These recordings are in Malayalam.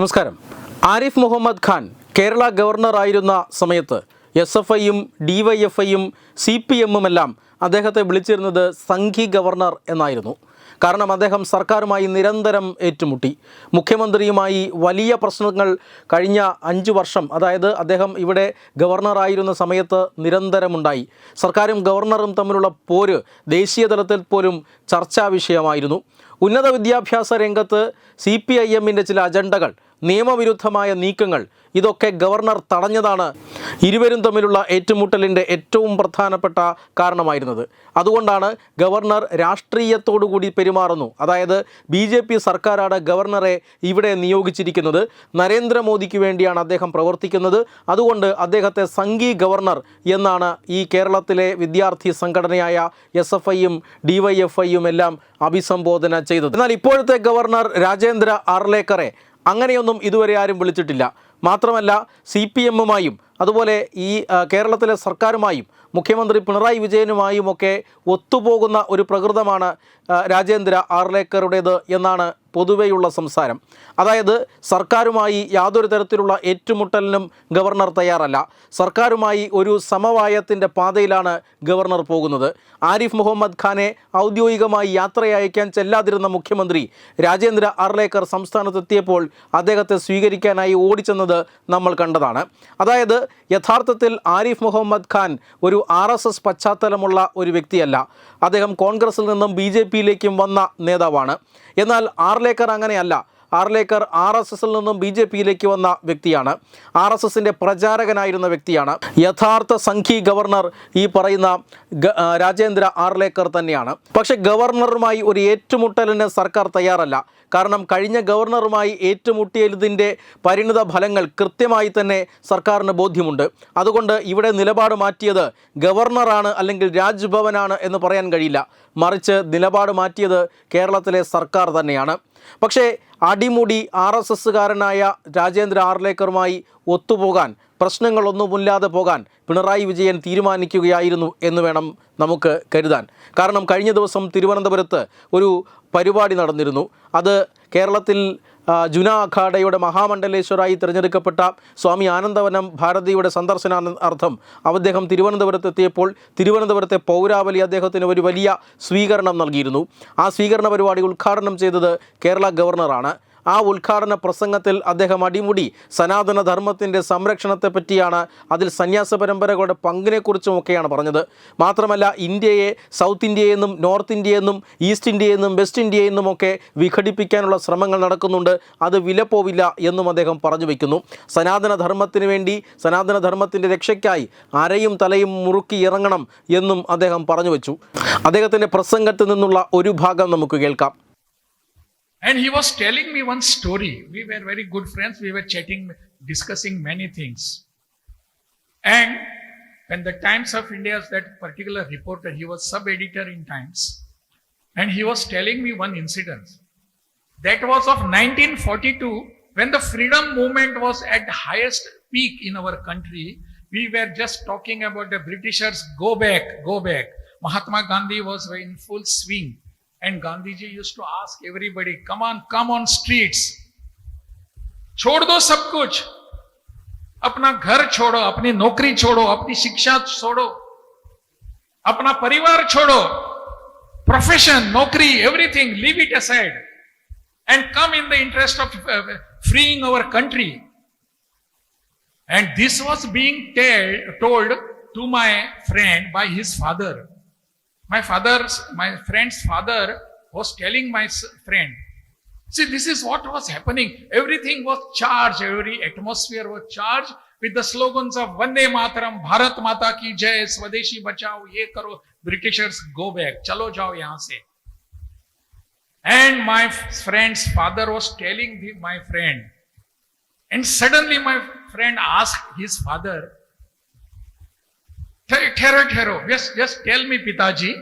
നമസ്കാരം. ആരിഫ് മുഹമ്മദ് ഖാൻ കേരള ഗവർണറായിരുന്ന സമയത്ത് എസ് എഫ് ഐയും ഡി വൈ എഫ് ഐയും സി പി എമ്മുമെല്ലാം അദ്ദേഹത്തെ വിളിച്ചിരുന്നത് സംഘി ഗവർണർ എന്നായിരുന്നു. കാരണം അദ്ദേഹം സർക്കാരുമായി നിരന്തരം ഏറ്റുമുട്ടി. മുഖ്യമന്ത്രിയുമായി വലിയ പ്രശ്നങ്ങൾ കഴിഞ്ഞ അഞ്ച് വർഷം അതായത് അദ്ദേഹം ഇവിടെ ഗവർണറായിരുന്ന സമയത്ത് നിരന്തരമുണ്ടായി. സർക്കാരും ഗവർണറും തമ്മിലുള്ള പോര് ദേശീയ തലത്തിൽ പോലും ചർച്ചാ വിഷയമായിരുന്നു. ഉന്നത വിദ്യാഭ്യാസ രംഗത്ത് സി പി ഐ എമ്മിന്റെ ചില അജണ്ടകൾ നിയമവിരുദ്ധമായ നീക്കങ്ങൾ. ഇതൊക്കെ ഗവർണർ തടഞ്ഞതാണ്. ഇരുവരും തമ്മിലുള്ള ഏറ്റുമുട്ടലിന്റെ ഏറ്റവും പ്രധാനപ്പെട്ട കാരണമായിരുന്നത്. അതുകൊണ്ടാണ് ഗവർണർ രാഷ്ട്രീയത്തോടുകൂടി പെരുമാറുന്നു. അതായത് ബി ജെ പി സർക്കാരാണ് ഗവർണറെ ഇവിടെ നിയോഗിച്ചിരിക്കുന്നത്. നരേന്ദ്രമോദിക്ക് വേണ്ടിയാണ് അദ്ദേഹം പ്രവർത്തിക്കുന്നത്. അതുകൊണ്ട് അദ്ദേഹത്തെ സംഘി ഗവർണർ എന്നാണ് ഈ കേരളത്തിലെ വിദ്യാർത്ഥി സംഘടനയായ എസ് എഫ് ഐയും ഡി വൈ എഫ് ഐയും എല്ലാം അഭിസംബോധന ചെയ്തത്. എന്നാൽ ഇപ്പോഴത്തെ ഗവർണർ രാജേന്ദ്ര ആർലേക്കറെ അങ്ങനെയൊന്നും ഇതുവരെ ആരും വിളിച്ചിട്ടില്ല. മാത്രമല്ല സി പി എമ്മുമായും അതുപോലെ ഈ കേരളത്തിലെ സർക്കാരുമായും മുഖ്യമന്ത്രി പിണറായി വിജയനുമായുമൊക്കെ ഒത്തുപോകുന്ന ഒരു പ്രകൃതമാണ് രാജേന്ദ്ര ആർലേക്കറുടേത് എന്നാണ് പൊതുവെയുള്ള സംസാരം. അതായത് സർക്കാരുമായി യാതൊരു തരത്തിലുള്ള ഏറ്റുമുട്ടലിനും ഗവർണർ തയ്യാറല്ല. സർക്കാരുമായി ഒരു സമവായത്തിന്റെ പാതയിലാണ് ഗവർണർ പോകുന്നത്. ആരിഫ് മുഹമ്മദ് ഖാനെ ഔദ്യോഗികമായി യാത്രയയക്കാൻ ചെല്ലാതിരുന്ന മുഖ്യമന്ത്രി രാജേന്ദ്ര അർലേക്കർ സംസ്ഥാനത്തെത്തിയപ്പോൾ അദ്ദേഹത്തെ സ്വീകരിക്കാനായി ഓടിച്ചെന്നത് നമ്മൾ കണ്ടതാണ്. അതായത് യഥാർത്ഥത്തിൽ ആരിഫ് മുഹമ്മദ് ഖാൻ ഒരു ആർ എസ് എസ് പശ്ചാത്തലമുള്ള ഒരു വ്യക്തിയല്ല. അദ്ദേഹം കോൺഗ്രസിൽ നിന്നും ബി ജെ പിയിലേക്കും വന്ന നേതാവാണ്. എന്നാൽ ആർലേക്കർ അങ്ങനെയല്ല ആർലേക്കർ ആർ എസ് എസിൽ നിന്നും ബി ജെ പിയിലേക്ക് വന്ന വ്യക്തിയാണ്. ആർ എസ് എസിന്റെ പ്രചാരകനായിരുന്ന വ്യക്തിയാണ്. യഥാർത്ഥ സംഘി ഗവർണർ ഈ പറയുന്ന രാജേന്ദ്ര ആർലേക്കർ തന്നെയാണ്. പക്ഷെ ഗവർണറുമായി ഒരു ഏറ്റുമുട്ടലിന് സർക്കാർ തയ്യാറല്ല. കാരണം കഴിഞ്ഞ ഗവർണറുമായി ഏറ്റുമുട്ടിയതിന്റെ പരിണിത ഫലങ്ങൾ കൃത്യമായി തന്നെ സർക്കാരിന് ബോധ്യമുണ്ട്. അതുകൊണ്ട് ഇവിടെ നിലപാട് മാറ്റിയത് ഗവർണറാണ് അല്ലെങ്കിൽ രാജ്ഭവനാണ് എന്ന് പറയാൻ കഴിയില്ല. മറിച്ച് നിലപാട് മാറ്റിയത് കേരളത്തിലെ സർക്കാർ തന്നെയാണ്. പക്ഷേ അടിമുടി ആർ എസ് എസ്സുകാരനായ രാജേന്ദ്ര ആർലേക്കറുമായി ഒത്തുപോകാൻ പ്രശ്നങ്ങളൊന്നുമില്ലാതെ പോകാൻ പിണറായി വിജയൻ തീരുമാനിക്കുകയായിരുന്നു എന്ന് വേണം നമുക്ക് കരുതാൻ. കാരണം കഴിഞ്ഞ ദിവസം തിരുവനന്തപുരത്ത് ഒരു പരിപാടി നടന്നിരുന്നു. അത് കേരളത്തിൽ ജുന അഖാഡയുടെ മഹാമണ്ഡലേശ്വരായി തിരഞ്ഞെടുക്കപ്പെട്ട സ്വാമി ആനന്ദവനം ഭാരതിയുടെ സന്ദർശനാർത്ഥം അദ്ദേഹം തിരുവനന്തപുരത്ത് എത്തിയപ്പോൾ തിരുവനന്തപുരത്തെ പൗരാവലി അദ്ദേഹത്തിന് ഒരു വലിയ സ്വീകരണം നൽകിയിരുന്നു. ആ സ്വീകരണ പരിപാടി ഉദ്ഘാടനം ചെയ്തത് കേരള ഗവർണറാണ്. ആ ഉദ്ഘാടന പ്രസംഗത്തിൽ അദ്ദേഹം അടിമുടി സനാതന ധർമ്മത്തിന്റെ സംരക്ഷണത്തെ പറ്റിയാണ് അതിൽ സന്യാസ പരമ്പരകളുടെ പങ്കിനെക്കുറിച്ചും ഒക്കെയാണ് പറഞ്ഞത്. മാത്രമല്ല ഇന്ത്യയെ സൗത്ത് ഇന്ത്യയെന്നും നോർത്ത് ഇന്ത്യയെന്നും ഈസ്റ്റ് ഇന്ത്യയെന്നും വെസ്റ്റ് ഇന്ത്യയെന്നും ഒക്കെ വിഘടിപ്പിക്കാനുള്ള ശ്രമങ്ങൾ നടക്കുന്നുണ്ട്. അത് വിലപ്പോവില്ല എന്നും അദ്ദേഹം പറഞ്ഞു വയ്ക്കുന്നു സനാതന ധർമ്മത്തിന് വേണ്ടി സനാതന ധർമ്മത്തിന്റെ രക്ഷയ്ക്കായി അരയും തലയും മുറുക്കി ഇറങ്ങണം എന്നും അദ്ദേഹം പറഞ്ഞു വച്ചു. അദ്ദേഹത്തിന്റെ പ്രസംഗത്തിൽ നിന്നുള്ള ഒരു ഭാഗം നമുക്ക് കേൾക്കാം. And he was telling me one story. We were very good friends. We were chatting, discussing many things. And when the Times of India, that particular reporter, he was sub editor in Times, and he was telling me one incident. That was of 1942 when the freedom movement was at the highest peak in our country. We were just talking about the Britishers go back, go back. Mahatma Gandhi was in full swing. And Gandhiji used to ask everybody, come on, come on streets. छोड़ दो सब कुछ. अपना घर छोड़ो अपनी नौकरी छोड़ो अपनी शिक्षा छोड़ो. अपना परिवार छोड़ो. प्रोफेशन नौकरी everything leave it aside and come in the interest of freeing our country and this was being told to my friend by his father my father's my friend's father was telling my friend see this is what was happening. Everything was charged. Every atmosphere was charged with the slogans of vande mataram bharat mata ki jai swadeshi bachao ye karo britishers go back. Chalo jao yahan se. And my friend's father was telling the, my friend and suddenly my friend asked his father Khero, khero. Yes, just tell me, Pitaji.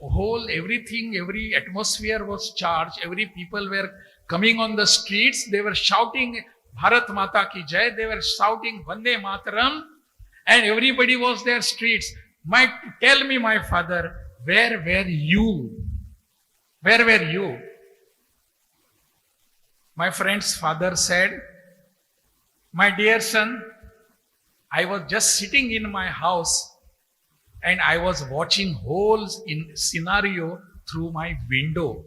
Whole everything, every atmosphere was charged. Every people were coming on the streets. They were shouting Bharat Mata ki jay." They were shouting Vande Mataram, and everybody was there. streets. might tell me, my father, where were you? Where were you? My friend's father said, My dear son, I was just sitting in my house and I was watching whole in scenario through my window.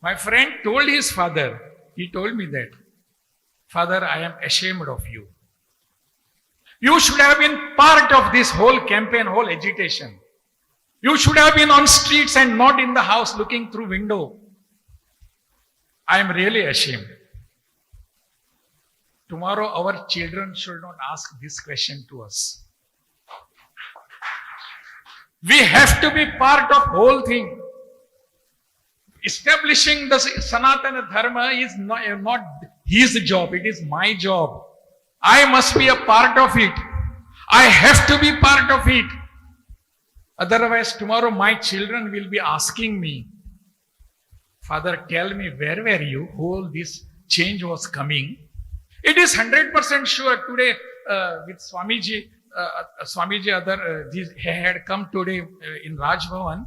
My friend told his father, he told me that, Father, I am ashamed of you. You should have been part of this whole campaign, whole agitation. You should have been on streets and not in the house looking through window. I am really ashamed. Tomorrow our children should not ask this question to us. We have to be part of whole thing. Establishing the Sanatana Dharma is not, not his job, it is my job. I must be a part of it. I have to be part of it. Otherwise, tomorrow my children will be asking me, Father, tell me where were you? Who this change was coming? It is 100% sure today uh, with Swamiji, uh, uh, Swamiji other, uh, he had come today uh, in Raj Bhavan.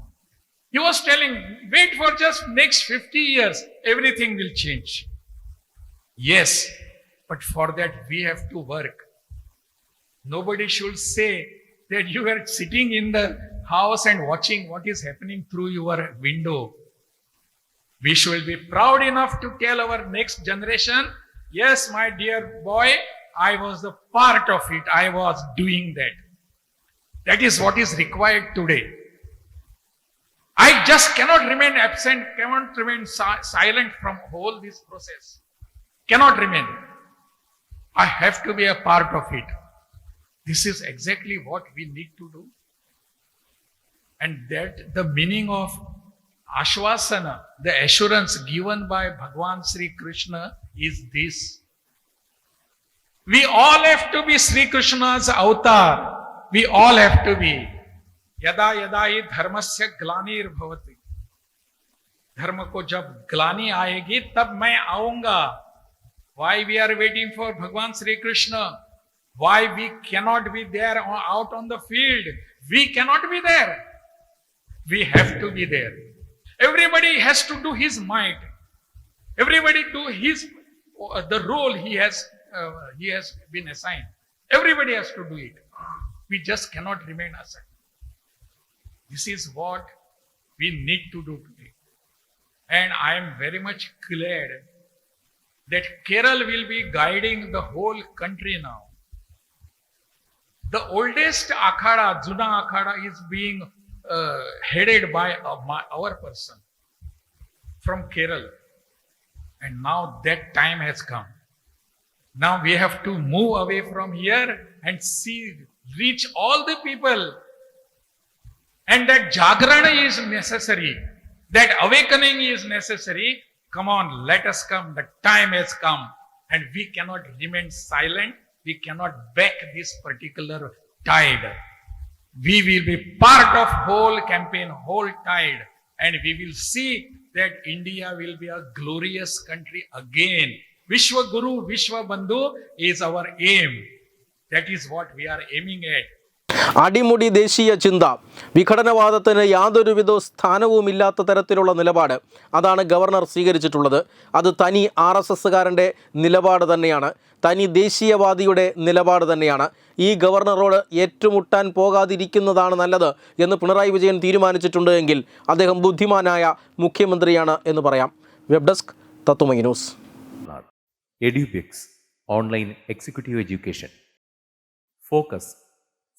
He was telling, wait for just next 50 years, everything will change. Yes, but for that we have to work. Nobody should say that you are sitting in the house and watching what is happening through your window. We should be proud enough to tell our next generation, yes, my dear boy, I was a part of it. I was doing that. That is what is required today. I just cannot remain absent, cannot remain si- silent from whole this process. Cannot remain. I have to be a part of it. This is exactly what we need to do. And that the meaning of Ashwasana, the assurance given by Bhagwan Sri Krishna is this. We all have to be Sri Krishna's avatar. We all have to be. यदा यदा ही धर्म से ग्लानी भवती धर्म को जब ग्लानी आएगी तब मैं आऊँगा why we are waiting for भगवान Shri Krishna why we cannot be there out on the field we cannot be there we have to be there everybody has to do his mind everybody to his the role he has uh, he has been assigned everybody has to do it we just cannot remain aside this is what we need to do today. And I am very much glad that Kerala will be guiding the whole country now. The oldest akhada, Juna akhada, is being uh, headed by uh, my, our person from Kerala. And now that time has come. Now we have to move away from here and see, reach all the people and that jagrana is necessary, that awakening is necessary. Come on, let us come. The time has come, and we cannot remain silent. We cannot back this particular tide. We will be part of whole campaign, whole tide, and we will see that India will be a glorious country again. Vishwa Guru, Vishwa Bandhu is our aim. That is what we are aiming at. അടിമുടി ദേശീയ ചിന്ത. വിഘടനവാദത്തിന് യാതൊരുവിധ സ്ഥാനവുമില്ലാത്ത തരത്തിലുള്ള നിലപാട് അതാണ് ഗവർണർ സ്വീകരിച്ചിട്ടുള്ളത്. അത് തനി ആർ എസ് എസ്സുകാരന്റെ നിലപാട് തന്നെയാണ്. തനി ദേശീയവാദിയുടെ നിലപാട് തന്നെയാണ്. ഈ ഗവർണറോട് ഏറ്റുമുട്ടാൻ പോകാതിരിക്കുന്നതാണ് നല്ലത് എന്ന് പിണറായി വിജയൻ തീരുമാനിച്ചിട്ടുണ്ട് എങ്കിൽ അദ്ദേഹം ബുദ്ധിമാനായ മുഖ്യമന്ത്രിയാണ് എന്ന് പറയാം. Web desk Tattvamayi news. Edubix online executive education. Focus